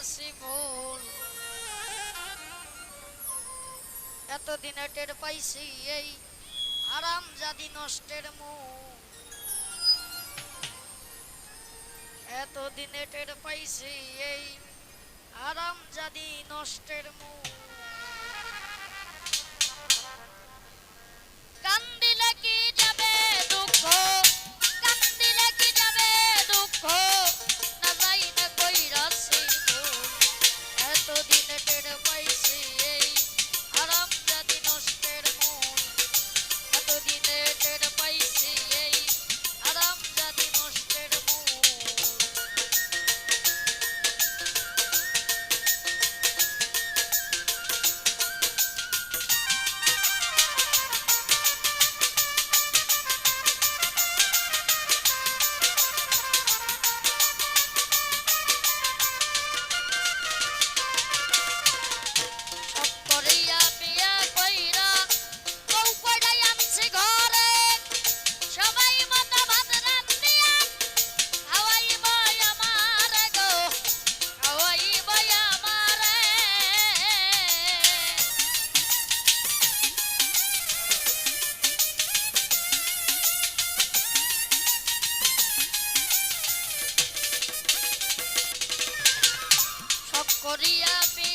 নাসিবুল এতদিনে টের পাইছি এই আরাম জাদি নষ্টের মূল এতদিনে টের পাইছি এই আরাম জাদি নষ্টের মুখ। Korea, baby.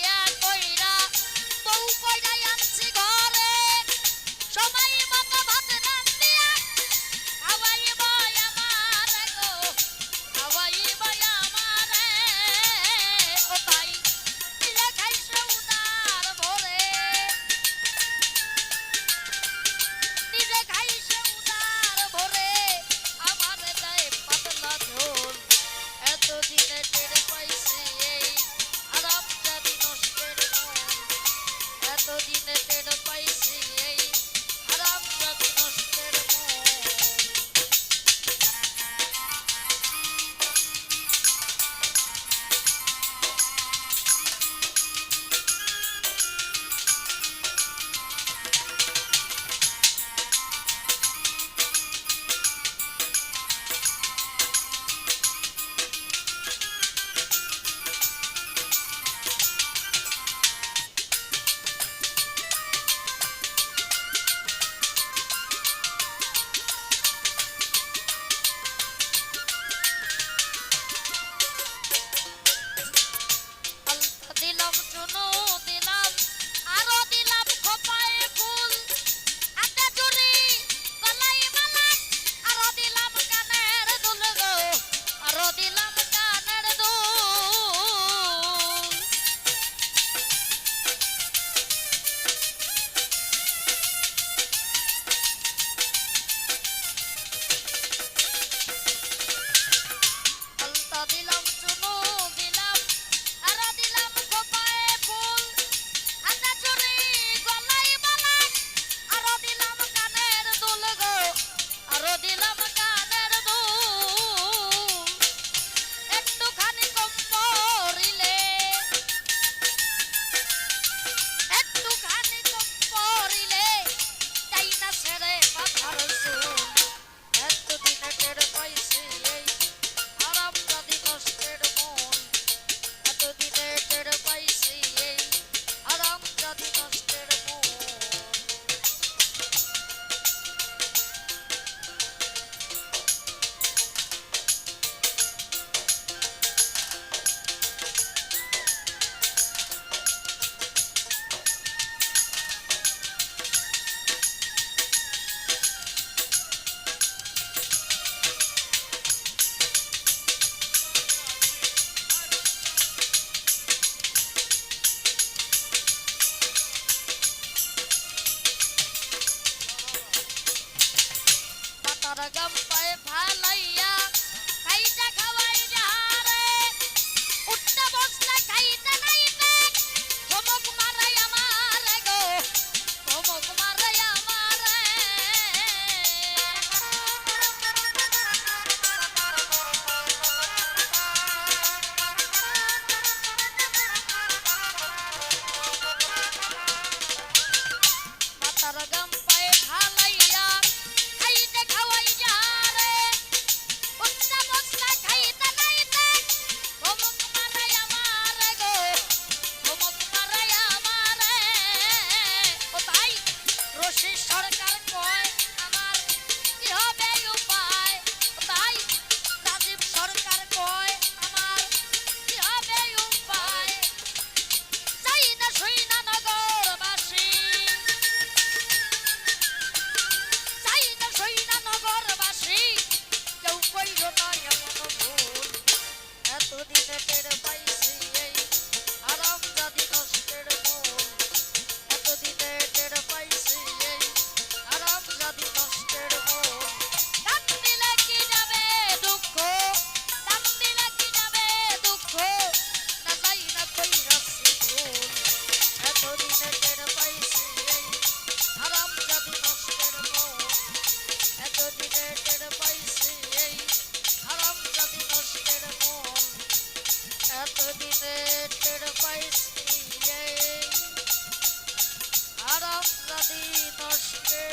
খাইতে নাই রে এতদিনে টের পাইছি এই আরাম জাদি নষ্টের